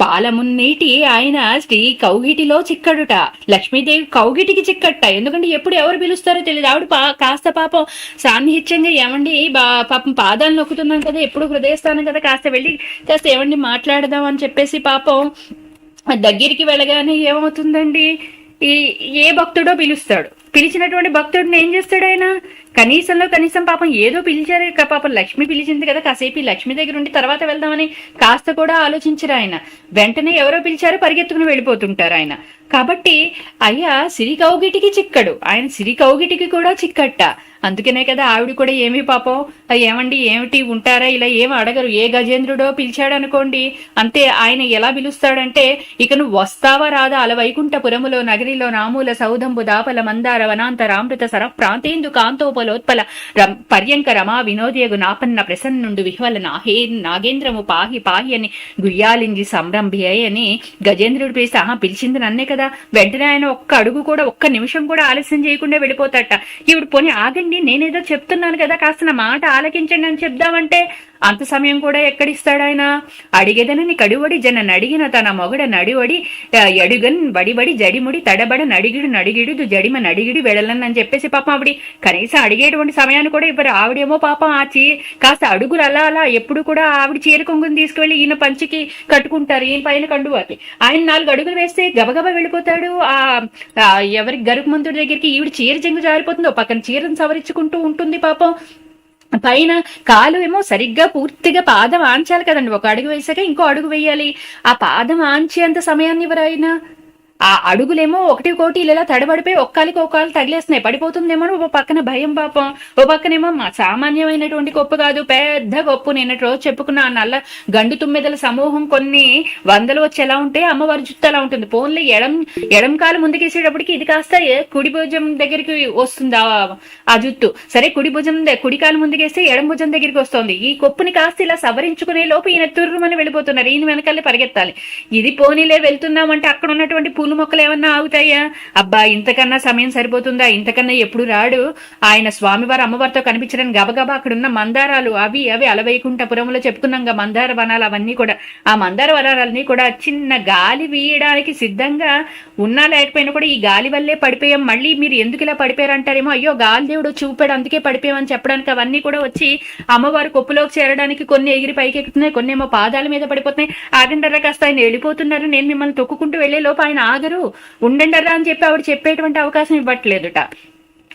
Speaker 1: పాలమున్నీటి ఆయన శ్రీ కౌగిటిలో చిక్కడుట. లక్ష్మీదేవి కౌగిటికి చిక్కట్ట. ఎందుకంటే ఎప్పుడు ఎవరు పిలుస్తారో తెలియదు ఆవిడ పా కాస్త పాపం సాన్నిహిత్యంగా ఏమండి బా పాపం పాదాలు నొక్కుతున్నాను కదా ఎప్పుడు హృదయస్థానం కదా కాస్త వెళ్ళి కాస్త ఏమండి మాట్లాడదాం అని చెప్పేసి పాపం దగ్గరికి వెళ్ళగానే ఏమవుతుందండి? ఈ ఏ భక్తుడో పిలుస్తాడు. పిలిచినటువంటి భక్తుడిని ఏం చేస్తాడు ఆయన? కనీసంలో కనీసం పాపం ఏదో పిలిచారు పాపం లక్ష్మి పిలిచింది కదా కాసేపు లక్ష్మి దగ్గర ఉండి తర్వాత వెళ్దామని కాస్త కూడా ఆలోచించరు ఆయన. వెంటనే ఎవరో పిలిచారో పరిగెత్తుకుని వెళ్ళిపోతుంటారు ఆయన. కాబట్టి అయ్యా సిరి కౌగిటికి చిక్కడు. ఆయన సిరి కౌగిటికి కూడా చిక్కట్ట. అందుకనే కదా ఆవిడ కూడా ఏమీ పాపం? ఏమండి ఏమిటి? ఉంటారా? ఇలా ఏం అడగరు. ఏ గజేంద్రుడో పిలిచాడు అనుకోండి అంతే ఆయన ఎలా పిలుస్తాడంటే ఇక నువ్వు వస్తావా రాదా అల వైకుంఠపురములో నగరిలో నామూల సౌధంబు దాపల మందార వనాంతరామృత సర ప్రాంతేందు కాంతోపలోత్పల పర్యంక రమా వినోదయగు నాపన్న ప్రసన్నుండు విహ్వలన. హే నాగేంద్రము పాహి పాహి అని గుయ్యాలింజి సంరంభి అని గజేంద్రుడి పిలిస్తే ఆహా పిలిచింది నన్నే కదా. వెంటనే ఆయన ఒక్క అడుగు కూడా ఒక్క నిమిషం కూడా ఆలస్యం చేయకుండా వెళ్ళిపోతాట. ఇప్పుడు పోనీ ఆగండి నేనేదో చెప్తున్నాను కదా. కాస్త నా మాట ఆలకించండి అని చెప్దామంటే అంత సమయం కూడా ఎక్కడిస్తాడు ఆయన అడిగేదనని కడువడి జన నడిగిన తన మొగడ నడివడి ఎడుగన్ బడిబడి జడిముడి తడబడ నడిగిడు నడిగిడు జడిమ నడిగిడి వెడలన్ అని చెప్పేసి పాపం ఆవిడ కనీసం అడిగేటువంటి సమయాన్ని కూడా ఇవ్వరు. ఆవిడేమో పాపం ఆ చీ కాస్త అడుగులు అలా అలా ఎప్పుడు కూడా ఆవిడ చీర కొంగుని తీసుకువెళ్ళి ఈయన పంచికి కట్టుకుంటారు. ఈయన పైన కండువాకి. ఆయన నాలుగు అడుగులు వేస్తే గబగబా వెళ్ళిపోతాడు. ఆ ఎవరికి గరుకు మంతుడి దగ్గరికి ఈవిడ చీర జంగు జారిపోతుందో. పక్కన చీరను సవరించుకుంటూ ఉంటుంది పాపం. పైన కాలు ఏమో సరిగ్గా పూర్తిగా పాదం ఆంచాలి కదండి. ఒక అడుగు వేసాక ఇంకో అడుగు వేయాలి. ఆ పాదం ఆంచేంత సమయాన్ని ఎవరైనా ఆ అడుగులేమో ఒకటి కోటి ఇలా తడబడిపోయి ఒక్కాలికి ఒక్కాలి తగిలేస్తున్నాయి. పడిపోతుందేమో అని పక్కన భయం పాపం. ఓ పక్కనేమో మా సామాన్యమైనటువంటి గొప్ప కాదు పెద్ద గొప్ప. నిన్నటి రోజు చెప్పుకున్న నల్ల గండు తుమ్మెదల సమూహం కొన్ని వందలు వచ్చి ఎలా ఉంటే అమ్మవారి జుత్తు అలా ఉంటుంది. పోన్లే ఎడం ఎడం కాలు ముందుకేసేటప్పటికి ఇది కాస్త కుడి భుజం దగ్గరికి వస్తుంది ఆ- ఆ జుత్తు సరే కుడి భుజం కుడి కాలు ముందుకేస్తే ఎడం భుజం దగ్గరికి వస్తుంది. ఈ కొప్పుని కాస్త ఇలా సవరించుకునే లోపు ఈయన తుర్రుమని వెళ్ళిపోతున్నారు. ఈయన వెనకాలే పరిగెత్తాలి. ఇది పోనీలే వెళ్తున్నామంటే అక్కడ ఉన్నటువంటి పూల మొక్కలు ఏమన్నా ఆగుతాయా? అబ్బా ఇంతకన్నా సమయం సరిపోతుందా? ఇంతకన్నా ఎప్పుడు రాడు? ఆయన స్వామివారు అమ్మవారితో కనిపించడానికి గబగబా అక్కడ ఉన్న మందారాలు అవి అవి అలవైకుంఠపురంలో చెప్పుకున్నాంగా మందార వనాలు అవన్నీ కూడా. ఆ మందార వనాలన్నీ కూడా చిన్న గాలి వీయడానికి సిద్ధంగా ఉన్నా లేకపోయినా కూడా ఈ గాలి వల్లే పడిపోయాం. మళ్ళీ మీరు ఎందుకు ఇలా పడిపోయారు అంటారేమో అయ్యో గాలి దేవుడు చూపాడు అందుకే పడిపోయామని చెప్పడానికి అవన్నీ కూడా వచ్చి అమ్మవారి కొప్పులోకి చేరడానికి కొన్ని ఎగిరి పైకి ఎక్కుతున్నాయి కొన్ని ఏమో పాదాల మీద పడిపోతున్నాయి. ఆగండర్రా కాస్త ఆయన వెళ్ళిపోతున్నారు నేను మిమ్మల్ని తొక్కుకుంటూ వెళ్ళే లోపు ఆయన ఆగరు ఉండండరా అని చెప్పి ఆవిడ చెప్పేటువంటి అవకాశం ఇవ్వట్లేదుట.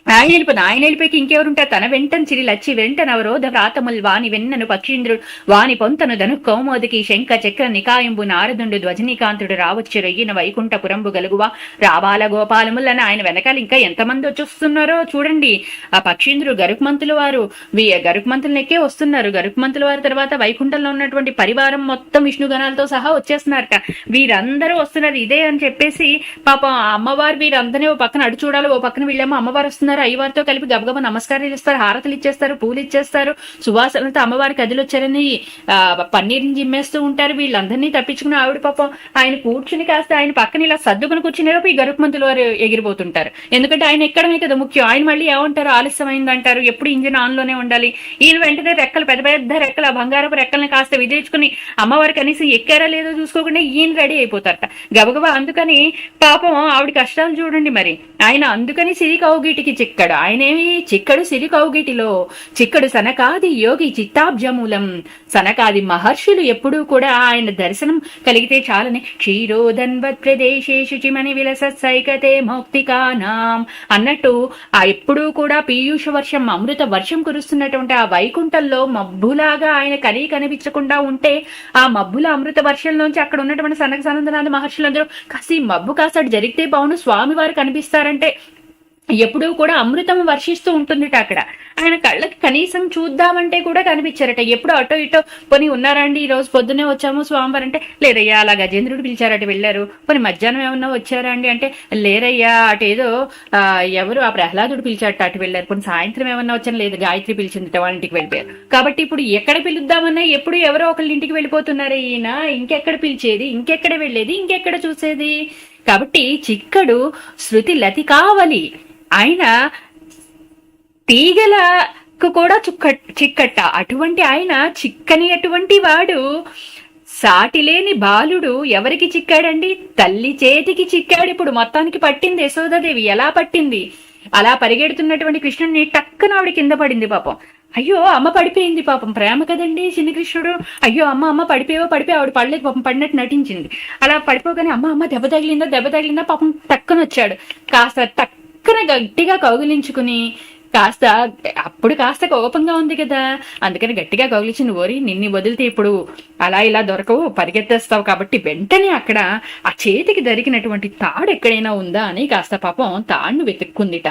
Speaker 1: ఆయన వెళ్ళిపోయింది ఆయన వెళ్ళిపోయి ఇంకెవరుంటారు తన వెంటను చిరి లచ్చి వెంటన అవరోధ వ్రాతముల్ వాని వెన్నను పక్షీంద్రుడు. వాని పొంతను ధను కౌమోదికి శంఖ చక్ర నికాయంబు నారదుండు ధ్వజనీకాంతుడు రావచ్చు రొయ్యిన వైకుంఠపురంబు గలుగువా. రావాల గోపాలములని ఆయన వెనకాల ఇంకా ఎంతమంది వచ్చొస్తున్నారో చూడండి. ఆ పక్షీంద్రుడు గరుకుమంతుల వారు. వీ- వస్తున్నారు. గరుక్మంతుల వారి తర్వాత వైకుంఠంలో ఉన్నటువంటి పరివారం మొత్తం విష్ణుగణాలతో సహా వచ్చేస్తున్నారట. వీరందరూ వస్తున్నారు. ఇదే అని చెప్పేసి పాపం అమ్మవారు వీరందరినీ ఓ పక్కన అడుచూడాలి ఓ పక్కన వీళ్ళేమో అమ్మవారు వస్తున్నారు. అయ్యవారితో కలిపి గబగబ నమస్కారాలు ఇస్తారు హారతులు ఇచ్చేస్తారు. పూలు ఇచ్చేస్తారు. సువాసనలతో అమ్మవారి కదిలి వచ్చారని ఆ, జిమ్మేస్తూ ఉంటారు. వీళ్ళందరినీ తప్పించుకుని ఆవిడ పాపం ఆయన కూర్చుని కాస్త ఆయన పక్కన ఇలా సర్దుకుని కూర్చునేలోపు ఈ గరుకుమంతుల వారు ఎగిరిపోతుంటారు. ఎందుకంటే ఆయన ఎక్కడమే కదా ముఖ్యం. ఆయన మళ్ళీ ఏమంటారు? ఆలస్యమైంది అంటారు ఎప్పుడు ఇంజిన్ ఆన్లోనే ఉండాలి? ఈయన వెంటనే రెక్కలు పెద్ద పెద్ద రెక్కలు ఆ బంగారపు రెక్కల్ని కాస్త విధించుకుని అమ్మవారు కనీసం ఎక్కారా లేదో చూసుకోకుండా ఈయన రెడీ అయిపోతారట. గబగబా అందుకని పాపం ఆవిడ కష్టాలు చూడండి మరి. ఆయన అందుకని సిరి కౌగిటికి చిక్కడు. ఆయనేమి? చిక్కడు సిరి కౌగిటిలో చిక్కడు సనకాది యోగి చిత్తాబ్జమూలం. సనకాది మహర్షులు ఎప్పుడూ కూడా ఆయన దర్శనం కలిగితే చాలని. క్షీరోదన్వత్ ప్రదేశే శుచిమని విలస సైకతే మౌక్తికానాం అన్నట్టు ఆ ఎప్పుడూ కూడా పీయూష వర్షం అమృత వర్షం కురుస్తున్నటువంటి ఆ వైకుంఠంలో మబ్బులాగా ఆయన కనీ కనిపించకుండా ఉంటే ఆ మబ్బుల అమృత వర్షంలోంచి అక్కడ ఉన్నటువంటి సనక సనందనాథ మహర్షులందరూ కాసి మబ్బు కాసాడు జరిగితే బాగుండు స్వామివారు కనిపిస్తారంటే ఎప్పుడూ కూడా అమృతం వర్షిస్తూ ఉంటుందిట అక్కడ. ఆయన కళ్ళకి కనీసం చూద్దామంటే కూడా కనిపించారట. ఎప్పుడు అటో ఇటో పోనీ ఉన్నారా అండి? ఈ రోజు పొద్దునే వచ్చాము స్వామివారు. అంటే లేదయ్యా అలా గజేంద్రుడు పిలిచారట వెళ్ళారు. పోనీ మధ్యాహ్నం ఏమన్నా వచ్చారా అండి? అంటే లేరయ్యా అటు ఏదో ఎవరు ఆ ప్రహ్లాదుడు పిలిచారట అటు వెళ్ళారు. పోనీ సాయంత్రం ఏమన్నా వచ్చాను లేదు. గాయత్రి పిలిచింది వాళ్ళ ఇంటికి వెళ్ళిపోయారు. కాబట్టి ఇప్పుడు ఎక్కడ పిలుద్దామన్నా ఎప్పుడు ఎవరో ఒకళ్ళ ఇంటికి వెళ్ళిపోతున్నారు ఈయన. ఇంకెక్కడ పిలిచేది? ఇంకెక్కడ వెళ్ళేది? ఇంకెక్కడ చూసేది? కాబట్టి చిక్కడు శృతి లతి కావాలి ఆయన తీగలకు కూడా చుక్క చిక్కట్ట. అటువంటి ఆయన చిక్కని అటువంటి వాడు. సాటిలేని బాలుడు ఎవరికి చిక్కాడండి? తల్లి చేతికి చిక్కాడు. ఇప్పుడు మొత్తానికి పట్టింది యశోదాదేవి. ఎలా పట్టింది? అలా పరిగెడుతున్నటువంటి కృష్ణుడిని టక్కున ఆవిడ కింద పడింది పాపం. అయ్యో అమ్మ పడిపోయింది పాపం. ప్రేమ కదండి చిన్న కృష్ణుడు అయ్యో అమ్మ అమ్మ పడిపోయో పడిపోయి ఆవిడ పడలేదు పాపం పడినట్టు నటించింది. అలా పడిపోగానే అమ్మ అమ్మ దెబ్బ తగిలిందా? దెబ్బ తగిలిందా? పాపం టక్కున వచ్చాడు. కాస్త టక్కున గట్టిగా కౌగిలించుకుని కాస్త అప్పుడు కాస్త కోపంగా ఉంది కదా. అందుకని గట్టిగా కౌగిలించిన ఓరి నిన్ని వదిలితే ఇప్పుడు అలా ఇలా దొరకవు పరిగెత్తేస్తావు కాబట్టి వెంటనే అక్కడ ఆ చేతికి దొరికినటువంటి తాడు ఎక్కడైనా ఉందా? అని కాస్త పాపం తాడును వెతుక్కుందిట.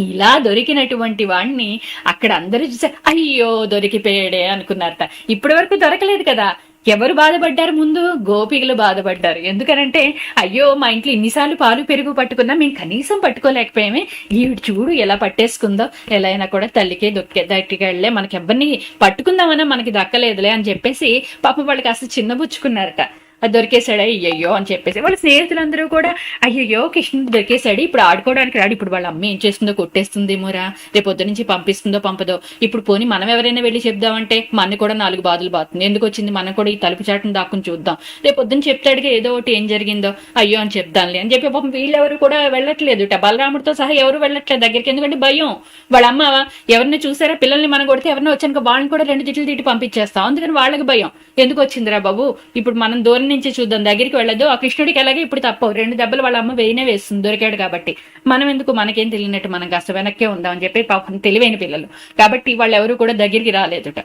Speaker 1: ఇలా దొరికినటువంటి వాణ్ణి అక్కడ అందరూ చూసే అయ్యో దొరికిపోయాడే అనుకున్నారట. ఇప్పటి వరకు దొరకలేదు కదా. ఎవరు బాధపడ్డారు ముందు? గోపికలు బాధపడ్డారు. ఎందుకనంటే అయ్యో మా ఇంట్లో ఇన్నిసార్లు పాలు పెరుగు పట్టుకున్నా మేము కనీసం పట్టుకోలేకపోయామే. ఈవిడ చూడు ఎలా పట్టేసుకుందో ఎలా అయినా కూడా తల్లికే దొక్కే దట్టుకెళ్ళే. మనకి ఎవరిని పట్టుకుందామన్నా మనకి దక్కలేదులే అని చెప్పేసి పాప వాళ్ళు కాస్త చిన్నబుచ్చుకున్నారట అది దొరికేశాడా? అయ్యయ్యో అని చెప్పేసి. వాళ్ళ స్నేహితులందరూ కూడా అయ్యయ్యో కృష్ణుడు [laughs] దొరికేశాడు. ఇప్పుడు ఆడుకోవడానికి రాడు. ఇప్పుడు వాళ్ళ అమ్మ ఏం చేస్తుందో కొట్టేస్తుందేమోరా రేపు పొద్దు నుంచి పంపిస్తుందో పంపదో. ఇప్పుడు పోని మనం ఎవరైనా వెళ్ళి చెప్దామంటే మన కూడా నాలుగు బాధలు బాతుంది. ఎందుకు వచ్చింది? మనం కూడా ఈ తలుపు చాటును దాక్కుని చూద్దాం. రేపు పొద్దున చెప్తాడుగా ఏదో ఒకటి ఏం జరిగిందో. అయ్యో అని చెప్దాంలే అని చెప్పి పాపం వీళ్ళెవరు కూడా వెళ్ళట్లేదు. బలరాముడితో సహా ఎవరు వెళ్ళట్లేదు దగ్గరికి. ఎందుకంటే భయం. వాళ్ళ అమ్మ ఎవరిని చూసారా? పిల్లల్ని మనం కొడితే ఎవరిని వచ్చాక వాళ్ళని కూడా రెండు తిట్లు తిట్టి పంపించేస్తాం. అందుకని వాళ్ళకి భయం. ఎందుకు వచ్చిందిరా బాబు? ఇప్పుడు మనం దూరం నుంచి చూద్దాం. దగ్గరికి వెళ్ళదు ఆ కృష్ణుడికి ఎలాగే ఇప్పుడు తప్పవు. రెండు దెబ్బలు వాళ్ళ అమ్మ వేయనే వేస్తుంది. దొరికాడు కాబట్టి. మనం ఎందుకు మనకేం తెలియనట్టు మనం కాస్త వెనక్కే ఉందాం అని చెప్పి పాపం తెలివైన పిల్లలు. కాబట్టి వాళ్ళు ఎవరు కూడా దగ్గరికి రాలేదుట.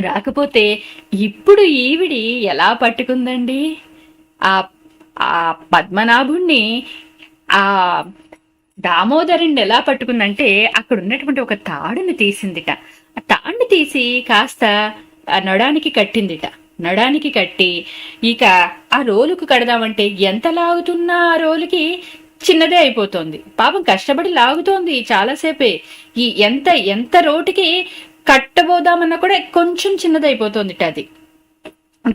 Speaker 1: రాకపోతే ఇప్పుడు ఈవిడి ఎలా పట్టుకుందండి? ఆ ఆ పద్మనాభుణ్ణి ఆ దామోదరుణ్ణి ఎలా పట్టుకుందంటే అక్కడ ఉన్నటువంటి ఒక తాడుని తీసిందిట. ఆ తాడుని తీసి కాస్త ఆ నడానికి కట్టిందిట. నడానికి కట్టి. ఇక ఆ రోలుకు కడదామంటే ఎంత లాగుతున్నా ఆ రోలుకి? చిన్నదే అయిపోతుంది. పాపం కష్టపడి లాగుతోంది చాలాసేపే. ఈ ఎంత ఎంత రోటికి కట్టబోదామన్నా కూడా కొంచెం చిన్నదైపోతుంది అది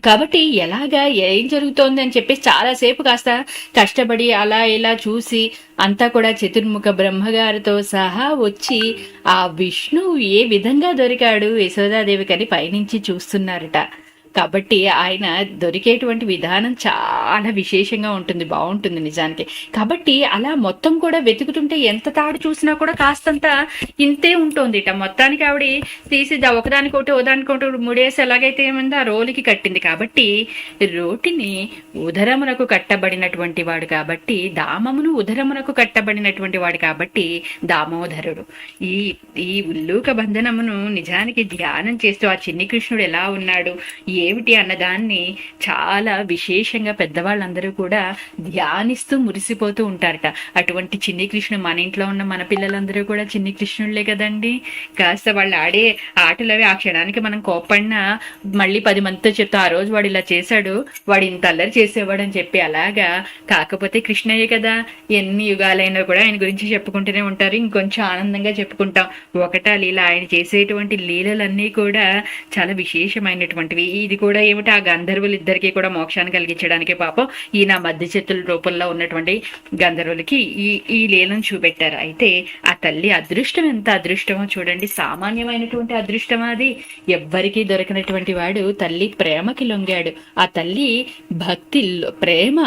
Speaker 1: కాబట్టి ఎలాగా ఏం జరుగుతోంది అని చెప్పేసి చాలాసేపు కాస్త కష్టపడి అలా ఇలా చూసి అంతా కూడా చతుర్ముఖ బ్రహ్మగారితో సహా వచ్చి ఆ విష్ణువు ఏ విధంగా దొరికాడు యశోదాదేవి కని పైనుంచి చూస్తున్నారట. కాబట్టి ఆయన దొరికేటువంటి విధానం చాలా విశేషంగా ఉంటుంది బాగుంటుంది నిజానికి. కాబట్టి అలా మొత్తం కూడా వెతుకుతుంటే ఎంత తాడు చూసినా కూడా కాస్తంత ఇంతే ఉంటుంది ఇట మొత్తానికి ఆవిడ తీసి దా- ఒకదానికొకటి ఒకదానికొకటి ముడేసి ఎలాగైతే ఏమైందో ఆ రోలికి కట్టింది కాబట్టి రోటిని ఉదరమునకు కట్టబడినటువంటి వాడు కాబట్టి దామమును ఉదరమునకు కట్టబడినటువంటి వాడు కాబట్టి దామోదరుడు. ఈ ఈ ఉల్లూక బంధనమును నిజానికి ధ్యానం చేస్తూ ఆ చిన్ని కృష్ణుడు ఎలా ఉన్నాడు? ఏమిటి అన్నదాన్ని చాలా విశేషంగా పెద్దవాళ్ళందరూ కూడా ధ్యానిస్తూ మురిసిపోతూ ఉంటారట. అటువంటి చిన్ని కృష్ణుడు మన ఇంట్లో ఉన్న మన పిల్లలందరూ కూడా చిన్ని కృష్ణుళ్ళే కదండి. కాస్త వాళ్ళు ఆడే ఆటలవి ఆ క్షణానికి మనం కోపడినా మళ్ళీ పది మందితో చెప్తాం ఆ రోజు వాడు ఇలా చేశాడు వాడు ఇంత అల్లరి చేసేవాడు అని చెప్పి అలాగా కాకపోతే కృష్ణయ్య కదా. ఎన్ని యుగాలైనా కూడా ఆయన గురించి చెప్పుకుంటూనే ఉంటారు. ఇంకొంచెం ఆనందంగా చెప్పుకుంటాం. ఒకటా లీల ఆయన చేసేటువంటి లీలలన్నీ కూడా చాలా విశేషమైనటువంటివి. ఇది కూడా ఏమిటి? ఆ గంధర్వులు ఇద్దరికి కూడా మోక్షాన్ని కలిగించడానికి పాపం ఈయన మధ్య చేతుల రూపంలో ఉన్నటువంటి గంధర్వులకి ఈ ఈ లీలను చూపెట్టారు. అయితే ఆ తల్లి అదృష్టం ఎంత అదృష్టమో చూడండి. సామాన్యమైనటువంటి అదృష్టం అది? ఎవ్వరికీ దొరకనటువంటి వాడు తల్లి ప్రేమకి లొంగాడు. ఆ తల్లి భక్తి ప్రేమ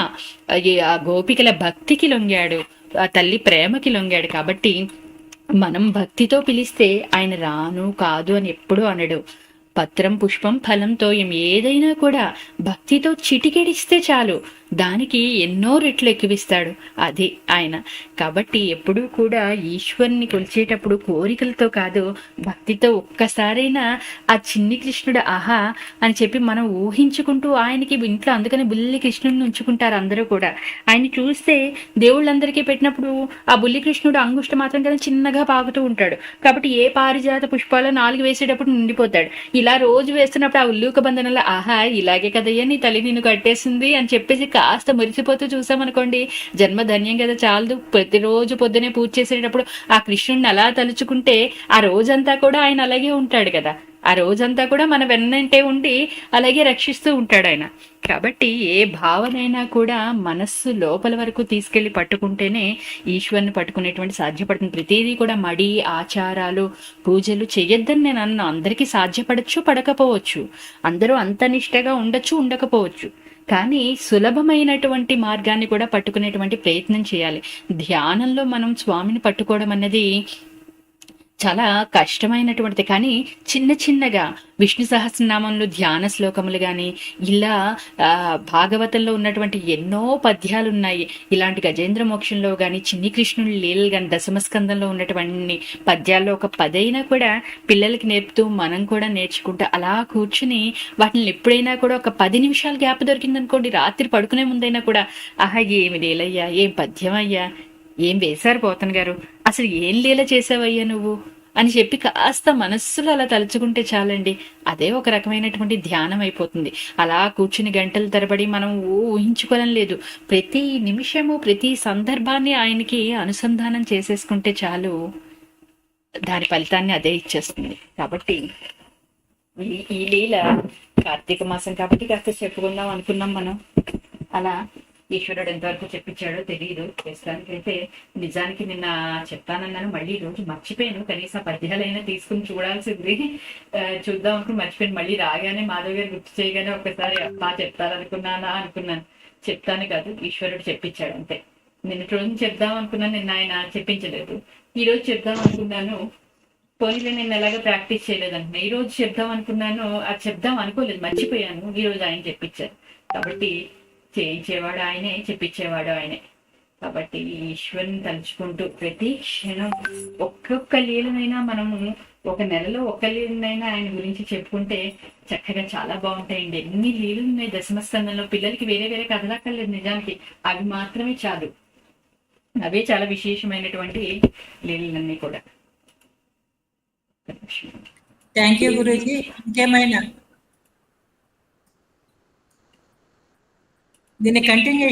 Speaker 1: ఆ గోపికల భక్తికి లొంగాడు. ఆ తల్లి ప్రేమకి లొంగాడు. కాబట్టి మనం భక్తితో పిలిస్తే ఆయన రాను కాదు అని ఎప్పుడూ అనడు. పత్రం పుష్పం ఫలంతో ఏం ఏదైనా కూడా భక్తితో చిటికెడిస్తే చాలు. దానికి ఎన్నో రెట్లు ఎక్కువిస్తాడు. అది ఆయన. కాబట్టి ఎప్పుడూ కూడా ఈశ్వరుని కొలిచేటప్పుడు కోరికలతో కాదు భక్తితో ఒక్కసారైనా ఆ చిన్ని కృష్ణుడు ఆహా అని చెప్పి మనం ఊహించుకుంటూ ఆయనకి ఇంట్లో అందుకని బుల్లి కృష్ణుడిని ఉంచుకుంటారు అందరూ కూడా. ఆయన చూస్తే దేవుళ్ళందరికీ పెట్టినప్పుడు ఆ బుల్లి కృష్ణుడు అంగుష్ట మాత్రం కదా చిన్నగా పాకుతూ ఉంటాడు. కాబట్టి ఏ పారిజాత పుష్పాలు నాలుగు వేసేటప్పుడు నిండిపోతాడు. ఇలా రోజు వేస్తున్నప్పుడు ఆ ఉల్లూక బంధనంలో ఆహా ఇలాగే కదయ్యా నీ తల్లి నిన్ను కట్టేసింది అని చెప్పేసి కాస్త మురిసిపోతూ చూసామనుకోండి జన్మ ధన్యం కదా చాలదు. ప్రతిరోజు పొద్దునే పూజ చేసేటప్పుడు ఆ కృష్ణుడిని అలా తలుచుకుంటే ఆ రోజంతా కూడా ఆయన అలాగే ఉంటాడు కదా. ఆ రోజంతా కూడా మన వెన్నంటే ఉండి అలాగే రక్షిస్తూ ఉంటాడు ఆయన. కాబట్టి ఏ భావనైనా కూడా మనస్సు లోపల వరకు తీసుకెళ్ళి పట్టుకుంటేనే ఈశ్వరుని పట్టుకునేటువంటి సాధ్యపడుతుంది. ప్రతిదీ కూడా మడి ఆచారాలు పూజలు చేయొద్దని నేను అన్న అందరికీ సాధ్యపడచ్చు పడకపోవచ్చు. అందరూ అంత నిష్టగా ఉండొచ్చు ఉండకపోవచ్చు. కానీ సులభమైనటువంటి మార్గాన్ని కూడా పట్టుకునేటువంటి ప్రయత్నం చేయాలి. ధ్యానంలో మనం స్వామిని పట్టుకోవడం అన్నది చాలా కష్టమైనటువంటిది. కానీ చిన్న చిన్నగా విష్ణు సహస్రనామంలో ధ్యాన శ్లోకములు కానీ ఇలా ఆ, భాగవతంలో ఉన్నటువంటి ఎన్నో పద్యాలు ఉన్నాయి ఇలాంటి గజేంద్ర మోక్షంలో కానీ చిన్ని కృష్ణుని లీలలు కానీ దశమస్కందంలో ఉన్నటువంటి పద్యాల్లో ఒక పదైనా కూడా పిల్లలకి నేర్పుతూ మనం కూడా నేర్చుకుంటూ అలా కూర్చుని వాటిని ఎప్పుడైనా కూడా ఒక పది నిమిషాలు గ్యాప్ దొరికిందనుకోండి రాత్రి పడుకునే ముందైనా కూడా ఆహా ఏమి లీలయ్యా? ఏం పద్యం అయ్యా ఏం వేశారు పోతన్ గారు? అసలు ఏం లీల చేసావయ్యా నువ్వు? అని చెప్పి కాస్త మనస్సులో అలా తలుచుకుంటే చాలండి. అదే ఒక రకమైనటువంటి ధ్యానం అయిపోతుంది. అలా కూర్చుని గంటల తరబడి మనం ఊహించుకోవడం లేదు. ప్రతి నిమిషము ప్రతి సందర్భాన్ని ఆయనకి అనుసంధానం చేసేసుకుంటే చాలు దాని ఫలితాన్ని అదే ఇచ్చేస్తుంది. కాబట్టి ఈ ఈ లీల కార్తీక మాసం కాబట్టి కాస్త చెప్పుకుందాం అనుకున్నాం మనం. అలా ఈశ్వరుడు ఎంతవరకు చెప్పించాడో తెలియదు ప్రస్తుతానికైతే నిజానికి నిన్న చెప్తానన్నాను. మళ్ళీ ఈరోజు రోజు మర్చిపోయాను. కనీసం పద్యాలైనా తీసుకుని చూడాల్సింది. చూద్దాం అనుకుని మర్చిపోయాను. మళ్ళీ రాగానే మాధవ్ గారు గుర్తు చేయగానే ఒకసారి అప్పా చెప్తారనుకున్నానా అనుకున్నాను. చెప్తాను కాదు ఈశ్వరుడు చెప్పించాడు అంతే. నిన్నటి రోజు చెప్దాం అనుకున్నాను. నిన్న ఆయన చెప్పించలేదు. ఈ రోజు చెప్దాం అనుకున్నాను. పోయిన నేను ఎలాగో ప్రాక్టీస్ చేయలేదు ఈ రోజు చెప్దాం అనుకున్నాను. అది చెప్దాం అనుకోలేదు. మర్చిపోయాను. ఈ రోజు ఆయన చెప్పించారు. కాబట్టి చేయించేవాడు ఆయనే చెప్పించేవాడు ఆయనే. కాబట్టి ఈశ్వరుని తలుచుకుంటూ ప్రతి క్షణం ఒక్కొక్క లీలనైనా మనము ఒక నెలలో ఒక్క లీలనైనా ఆయన గురించి చెప్పుకుంటే చక్కగా చాలా బాగుంటాయండి. ఎన్ని లీలలు ఉన్నాయి దశమస్కందంలో? పిల్లలకి వేరే వేరే కథలక్కర్లేదు నిజానికి. అవి మాత్రమే చాలు. అవే చాలా విశేషమైనటువంటి లీలలన్నీ కూడా.
Speaker 2: Thank you Guruji. ఇంకేమైనా? దీన్ని కంటిన్యూ